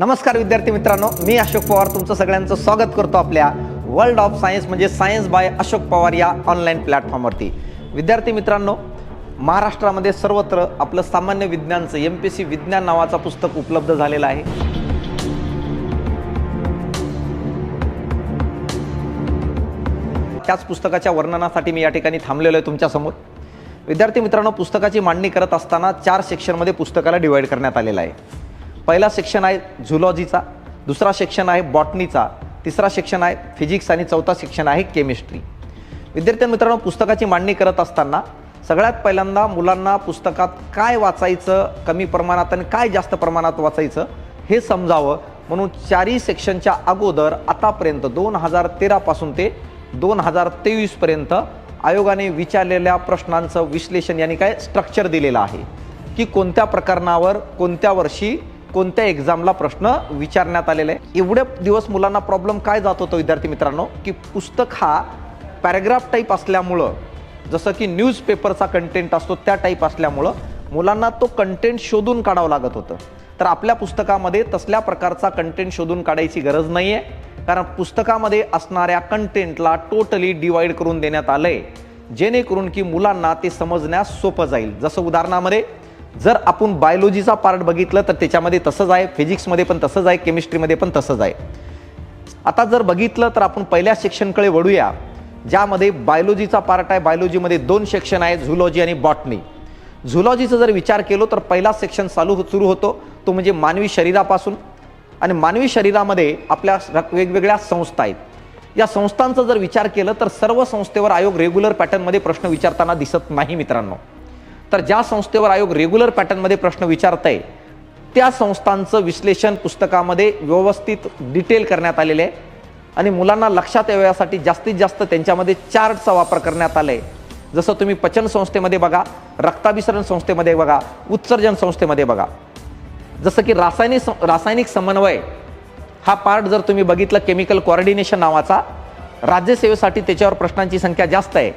नमस्कार विद्यार्थी मित्रांनो मी अशोक पवार तुमचं सगळ्यांचं स्वागत करतो आपल्या वर्ल्ड ऑफ सायन्स म्हणजे सायन्स बाय अशोक पवार या ऑनलाईन प्लॅटफॉर्मवरती विद्यार्थी मित्रांनो महाराष्ट्रामध्ये सर्वत्र आपलं सामान्य विज्ञानचं एम पी सी विज्ञान नावाचं पुस्तक उपलब्ध झालेलं आहे. त्याच पुस्तकाच्या वर्णनासाठी मी या ठिकाणी थांबलेलो आहे तुमच्यासमोर. विद्यार्थी मित्रांनो पुस्तकाची मांडणी करत असताना चार सेक्शनमध्ये पुस्तकाला डिवाईड करण्यात आलेलं आहे. पहिला सेक्शन आहे झुलॉजीचा दुसरा सेक्शन आहे बॉटनीचा तिसरा सेक्शन आहे फिजिक्स आणि चौथा सेक्शन आहे केमिस्ट्री विद्यार्थी मित्रांनो पुस्तकाची मांडणी करत असताना सगळ्यात पहिल्यांदा मुलांना पुस्तकात काय वाचायचं कमी प्रमाणात आणि काय जास्त प्रमाणात वाचायचं हे समजावं. म्हणून चारही सेक्शनच्या अगोदर आतापर्यंत दोन हजार तेरापासून ते दोन हजार तेवीसपर्यंत आयोगाने विचारलेल्या प्रश्नांचं विश्लेषण यांनी काय स्ट्रक्चर दिलेलं आहे. की कोणत्या प्रकरणावर कोणत्या वर्षी कोणत्या एक्झामला प्रश्न विचारण्यात आलेला आहे? एवढे दिवस मुलांना प्रॉब्लेम काय जात होतो विद्यार्थी मित्रांनो? की पुस्तक हा पॅराग्राफ टाईप असल्यामुळं जसं की न्यूजपेपरचा कंटेंट असतो त्या टाईप असल्यामुळं मुलांना तो कंटेंट शोधून काढावं लागत होतं. तर आपल्या पुस्तकामध्ये तसल्या प्रकारचा कंटेंट शोधून काढायची गरज नाही आहे कारण पुस्तकामध्ये असणाऱ्या कंटेंटला टोटली डिवाईड करून देण्यात आलं आहे जेणेकरून की मुलांना ते समजण्यास सोपं जाईल. जसं उदाहरणामध्ये जर आपण बायोलॉजीचा पार्ट बघितलं तर त्याच्यामध्ये तसंच आहे. फिजिक्समध्ये पण तसंच आहे. केमिस्ट्रीमध्ये पण तसंच आहे. आता जर बघितलं तर आपण पहिल्या सेक्शनकडे वळूया ज्यामध्ये बायोलॉजीचा पार्ट आहे. बायोलॉजीमध्ये दोन सेक्शन आहे झुलॉजी आणि बॉटनी झुलॉजीचा जर विचार केलो तर पहिला सेक्शन चालू हो- सुरू होतो. तो म्हणजे मानवी शरीरापासून. आणि मानवी शरीरामध्ये आपल्या र- वेगवेगळ्या संस्था आहेत. या संस्थांचा जर विचार केलं तर सर्व संस्थेवर आयोग रेग्युलर पॅटर्नमध्ये प्रश्न विचारताना दिसत नाही मित्रांनो. तर ज्या संस्थेवर आयोग रेग्युलर पॅटर्नमध्ये प्रश्न विचारत आहे त्या संस्थांचं विश्लेषण पुस्तकामध्ये व्यवस्थित डिटेल करण्यात आलेले आहे. आणि मुलांना लक्षात यावं यासाठी जास्तीत जास्त त्यांच्यामध्ये चार्टचा वापर करण्यात आला आहे जसं तुम्ही पचन संस्थेमध्ये बघा रक्ताभिसरण संस्थेमध्ये बघा उत्सर्जन संस्थेमध्ये बघा. जसं की रासायनिक रासायनिक समन्वय हा पार्ट जर तुम्ही बघितलं केमिकल कॉर्डिनेशन नावाचा राज्यसेवेसाठी त्याच्यावर प्रश्नांची संख्या जास्त आहे.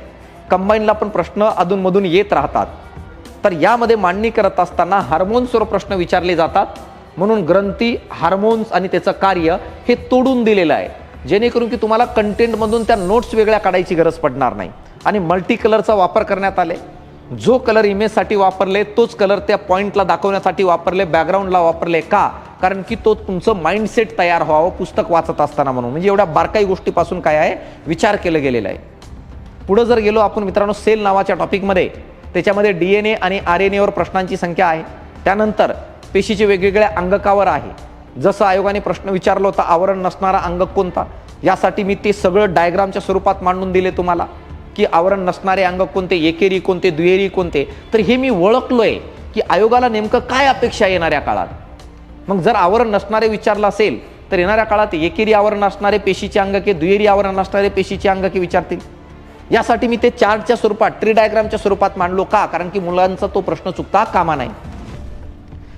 कंबाईनला पण प्रश्न अधूनमधून येत राहतात. तर यामध्ये मांडणी करत असताना हार्मोन्सवर प्रश्न विचारले जातात. म्हणून ग्रंथी हार्मोन्स आणि त्याचं कार्य हे तोडून दिलेलं आहे. जेणेकरून की तुम्हाला कंटेंटमधून त्या नोट्स वेगळ्या काढायची गरज पडणार नाही. आणि मल्टी कलरचा वापर करण्यात आले. जो कलर इमेजसाठी वापरले तोच कलर त्या पॉईंटला दाखवण्यासाठी वापरले बॅकग्राऊंडला वापरले का? कारण की तो तुमचं माइंडसेट तयार व्हावं पुस्तक वाचत असताना म्हणून. म्हणजे एवढ्या बारकाई गोष्टीपासून काय आहे? विचार केलं गेलेला आहे. पुढं जर गेलो आपण मित्रांनो सेल नावाच्या टॉपिकमध्ये त्याच्यामध्ये डी एन ए आणि आर एन एवर प्रश्नांची संख्या आहे. त्यानंतर पेशीचे वेगवेगळ्या अंगकावर आहे. जसं आयोगाने प्रश्न विचारला होता आवरण नसणारा अंग कोणता? यासाठी मी ते सगळं डायग्रामच्या स्वरूपात मांडून दिले तुम्हाला की आवरण नसणारे अंग कोणते? एकेरी कोणते? दुहेरी कोणते? तर हे मी ओळखलो आहे की आयोगाला नेमकं काय अपेक्षा आहे येणाऱ्या काळात? मग जर आवरण नसणारे विचारलं असेल तर येणाऱ्या काळात एकेरी आवरण असणारे पेशीचे अंग की दुहेरी आवरण असणारे पेशीचे अंग की विचारतील? यासाठी मी ते चार्टच्या स्वरूपात ट्री डायग्रामच्या स्वरूपात मांडलो का? कारण की मुलांचा तो प्रश्न चुकता कामा नाही.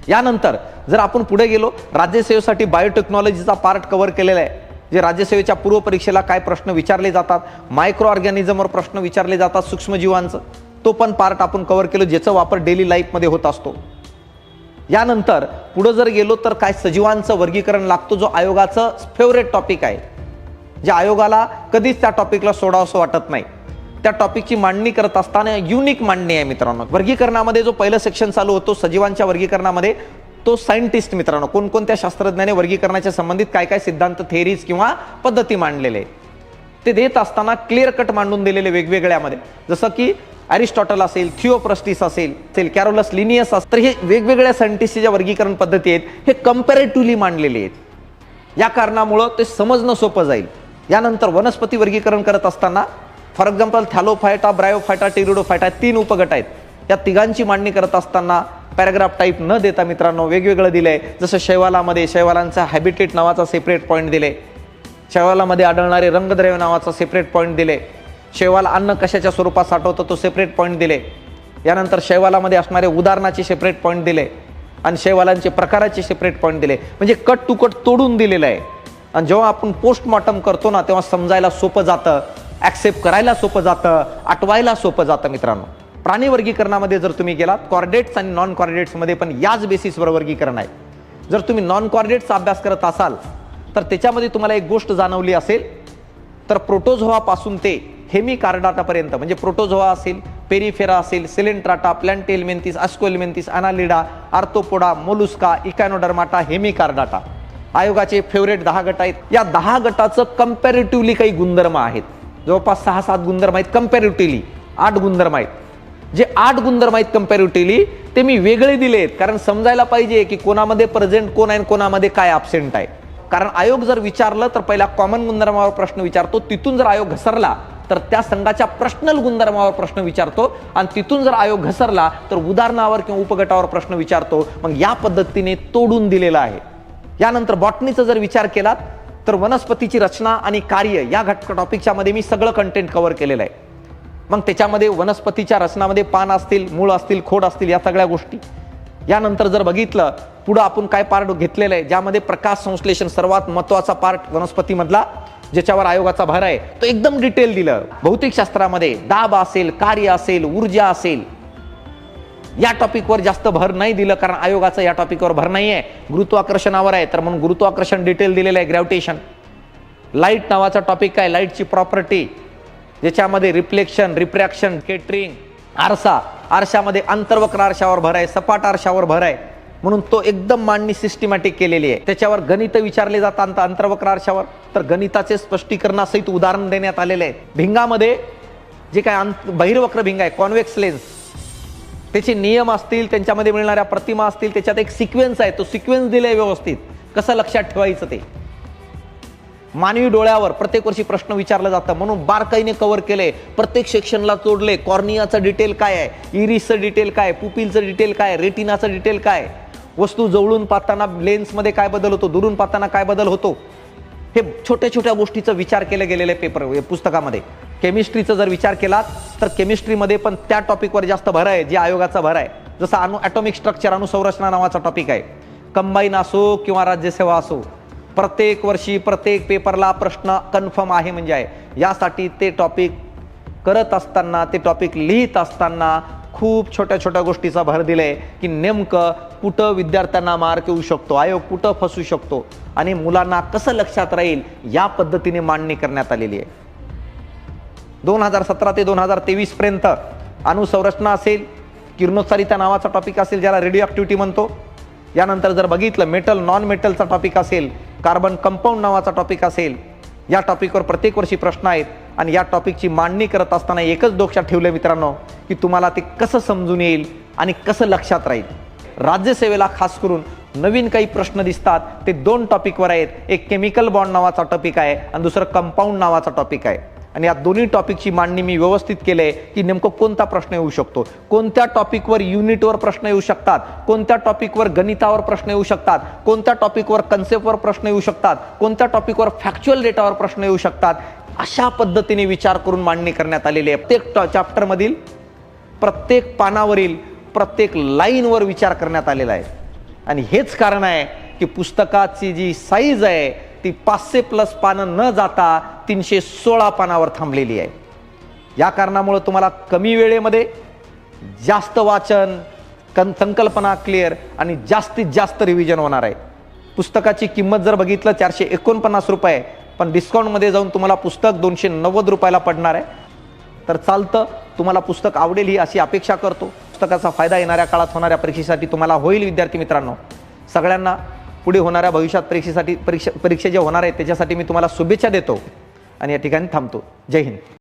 यानंतर जर आपण पुढे गेलो राज्यसेवेसाठी बायोटेक्नॉलॉजीचा पार्ट कव्हर केलेला आहे. जे राज्यसेवेच्या पूर्व परीक्षेला काय प्रश्न विचारले जातात मायक्रो ऑर्गॅनिझमवर प्रश्न विचारले जातात सूक्ष्मजीवांचं तो पण पार्ट आपण कव्हर केलो ज्याचा वापर डेली लाईफमध्ये होत असतो. यानंतर पुढं जर गेलो तर काय सजीवांचं वर्गीकरण लागतो जो आयोगाचं फेवरेट टॉपिक आहे. जे आयोगाला कधीच त्या टॉपिकला सोडावंसं वाटत नाही. त्या टॉपिकची मांडणी करत असताना युनिक मांडणी आहे मित्रांनो. वर्गीकरणामध्ये जो पहिलं सेक्शन चालू होतो सजीवांच्या वर्गीकरणामध्ये तो सायंटिस्ट मित्रांनो. कोणकोणत्या शास्त्रज्ञाने वर्गीकरणाच्या संबंधित काय काय सिद्धांत थेरीज किंवा पद्धती मांडलेले? ते देत असताना क्लिअर कट मांडून दिलेले वेगवेगळ्यामध्ये. जसं की अरिस्टॉटल असेल थिओप्रस्टिस असेल असेल कॅरोलस लिनियस असेल तर हे वेगवेगळ्या सायंटिस्टच्या ज्या वर्गीकरण पद्धती आहेत हे कम्पॅरेटिव्हली मांडलेले आहेत. या कारणामुळं ते समजणं सोपं जाईल. यानंतर वनस्पती वर्गीकरण करत असताना for example thallophyta bryophyta pteridophyta तीन उपगट आहेत. या तिघांची मांडणी करत असताना पॅराग्राफ टाईप न देता मित्रांनो वेगवेगळं दिलं आहे जसं शैवालामध्ये शैवालांचा हॅबिटेट नावाचा सेपरेट पॉईंट दिले शैवालामध्ये आढळणारे रंगद्रव्य नावाचा सेपरेट पॉईंट दिले शैवाल अन्न कशाच्या स्वरूपात साठवतो तो सेपरेट पॉईंट दिले यानंतर शैवालामध्ये असणारे उदाहरणाचे सेपरेट पॉईंट दिले आणि शैवालांचे प्रकाराचे सेपरेट पॉईंट दिले म्हणजे कट टू कट तोडून दिलेलं आहे. आणि जेव्हा आपण पोस्टमॉर्टम करतो ना तेव्हा समजायला सोपं जातं. ॲक्सेप्ट करायला सोपं जातं आटवायला सोपं जातं मित्रांनो. प्राणी वर्गीकरणामध्ये जर तुम्ही गेलात कॉर्डेट्स आणि नॉन कॉर्डेट्समध्ये पण याच बेसिसवर वर्गीकरण आहे. जर तुम्ही नॉन कॉर्डेट्सचा अभ्यास करत असाल तर त्याच्यामध्ये तुम्हाला एक गोष्ट जाणवली असेल तर प्रोटोझोआपासून ते हेमी कार्डाटापर्यंत म्हणजे प्रोटोझोआ असेल पेरिफेरा असेल coelenterata platyhelminthes aschelminthes annelida arthropoda mollusca echinodermata hemichordata आयोगाचे फेवरेट दहा गट आहेत. या दहा गटाचं कम्पॅरेटिव्हली काही गुणधर्म आहेत. जवळपास सहा सात गुणधर्म आहेत कम्पॅरेटिव्हली आठ गुणधर्म आहेत. जे आठ गुणधर्म आहेत कम्पॅरेटिव्हली ते मी वेगळे दिले आहेत. कारण समजायला पाहिजे की कोणामध्ये प्रेझेंट कोण आहे आणि कोणामध्ये काय ॲबसेंट आहे. कारण आयोग जर विचारलं तर पहिला कॉमन गुणधर्मावर प्रश्न विचारतो. तिथून जर आयोग घसरला तर त्या संघाच्या प्रश्नल गुणधर्मावर प्रश्न विचारतो. आणि तिथून जर आयोग घसरला तर उदाहरणावर किंवा उपगटावर प्रश्न विचारतो. मग या पद्धतीने तोडून दिलेला आहे. यानंतर बॉटनीचा जर विचार केला तर वनस्पतीची रचना आणि कार्य या घटक टॉपिकच्या मध्ये मी सगळं कंटेंट कव्हर केलेलं आहे. मग त्याच्यामध्ये वनस्पतीच्या रचनामध्ये पान असतील मूळ असतील खोड असतील या सगळ्या गोष्टी. यानंतर जर बघितलं पुढं आपण काय पार्ट घेतलेलं आहे ज्यामध्ये प्रकाश संश्लेषण सर्वात महत्त्वाचा पार्ट वनस्पतीमधला ज्याच्यावर आयोगाचा भर आहे. तो एकदम डिटेल दिलं. भौतिकशास्त्रामध्ये दाब असेल कार्य असेल ऊर्जा असेल या टॉपिकवर जास्त भर नाही दिलं कारण आयोगाचं या टॉपिकवर भर नाही आहे गुरुत्वाकर्षणावर आहे. तर म्हणून गुरुत्वाकर्षण डिटेल दिलेलं आहे ग्रॅव्हिटेशन लाइट नावाचा टॉपिक काय लाईटची प्रॉपर्टी ज्याच्यामध्ये रिफ्लेक्शन रिप्रॅक्शन केटरिंग आरसा. आरशामध्ये अंतर्वक्र आरशावर भर आहे. सपाट आरशावर भर आहे. म्हणून तो एकदम मांडणी सिस्टमॅटिक केलेली आहे. त्याच्यावर गणित विचारले जातात अंतर्वक्र आरशावर. तर गणिताचे स्पष्टीकरणासहित उदाहरण देण्यात आलेले आहे. भिंगामध्ये जे काय अंत बहिर्वक्र भिंग आहे कॉन्व्हेक्स लेन्स त्याचे नियम असतील त्यांच्यामध्ये मिळणाऱ्या प्रतिमा असतील त्याच्यात एक सिक्वेन्स आहे तो सिक्वेन्स दिलाय व्यवस्थित. कसं लक्षात ठेवायचं ते? मानवी डोळ्यावर प्रत्येक वर्षी प्रश्न विचारला जातं. म्हणून बारकाईने कव्हर केले प्रत्येक सेक्शनला तोडले कॉर्नियाचं डिटेल काय आहे? इरिसचं डिटेल काय? पुपिलचं डिटेल काय? रेटिनाचं डिटेल काय? वस्तू जवळून पाहताना लेन्समध्ये काय बदल होतो? दुरून पाहताना काय बदल होतो? हे छोट्या छोट्या गोष्टीचा विचार केला गेलेला आहे पेपर पुस्तकामध्ये. केमिस्ट्रीचा जर विचार केला तर केमिस्ट्रीमध्ये पण त्या टॉपिकवर जास्त भर आहे जे आयोगाचा भर आहे. जसं अणु ॲटॉमिक स्ट्रक्चर अणुसंरचना नावाचा टॉपिक आहे. कंबाईन असो किंवा राज्यसेवा असो प्रत्येक वर्षी प्रत्येक पेपरला प्रश्न कन्फर्म आहे म्हणजे आहे. यासाठी ते टॉपिक करत असताना ते टॉपिक लिहित असताना खूप छोट्या छोट्या गोष्टीचा भर दिलाय की नेमकं कुठं विद्यार्थ्यांना मार्क येऊ शकतो आयोग कुठं फसू शकतो आणि मुलांना कसं लक्षात राहील या पद्धतीने मांडणी करण्यात आलेली आहे. दोन हजार सतरा ते दोन हजार तेवीस पर्यंत अणुसंरचना असेल किरणोत्सारिता नावाचा टॉपिक असेल ज्याला रेडिओ ॲक्टिव्हिटी म्हणतो. यानंतर जर बघितलं मेटल नॉन मेटलचा टॉपिक असेल कार्बन कंपाऊंड नावाचा टॉपिक असेल या टॉपिकवर प्रत्येक वर्षी प्रश्न आहेत. आणि या टॉपिकची मांडणी करत असताना एकच दोक्षात ठेवलं मित्रांनो की तुम्हाला ते कसं समजून येईल आणि कसं लक्षात राहील. राज्यसेवेला खास करून नवीन काही प्रश्न दिसतात ते दोन टॉपिकवर आहेत. एक केमिकल बॉन्ड नावाचा टॉपिक आहे आणि दुसरं कंपाऊंड नावाचा टॉपिक आहे. आणि या दोन्ही टॉपिकची मांडणी मी व्यवस्थित केली आहे की नेमकं कोणता प्रश्न येऊ शकतो? कोणत्या टॉपिकवर युनिटवर प्रश्न येऊ शकतात? कोणत्या टॉपिकवर गणितावर प्रश्न येऊ शकतात? कोणत्या टॉपिकवर कन्सेप्टवर प्रश्न येऊ शकतात? कोणत्या टॉपिकवर फॅक्च्युअल डेटावर प्रश्न येऊ शकतात? अशा पद्धतीने विचार करून मांडणी करण्यात आलेली आहे. प्रत्येक चॅप्टरमधील प्रत्येक पानावरील प्रत्येक लाईनवर विचार करण्यात आलेला आहे. आणि हेच कारण आहे की पुस्तकाची जी साईज आहे ती पाचशे प्लस पानं न जाता तीनशे सोळा पानावर थांबलेली आहे. या कारणामुळं तुम्हाला कमी वेळेमध्ये जास्त वाचन कन संकल्पना क्लिअर आणि जास्तीत जास्त रिव्हिजन होणार आहे. पुस्तकाची किंमत जर बघितलं चारशे एकोणपन्नास रुपये पण डिस्काउंटमध्ये जाऊन तुम्हाला पुस्तक दोनशे नव्वद रुपयाला पडणार आहे. तर चालतं तुम्हाला पुस्तक आवडेल ही अशी अपेक्षा करतो. पुस्तकाचा फायदा येणाऱ्या काळात होणाऱ्या परीक्षेसाठी तुम्हाला होईल विद्यार्थी मित्रांनो. सगळ्यांना पुढे होणाऱ्या भविष्यात परीक्षेसाठी परीक्षा परीक्षा ज्या होणार आहेत त्याच्यासाठी मी तुम्हाला शुभेच्छा देतो. आणि या ठिकाणी थांबतो जय हिंद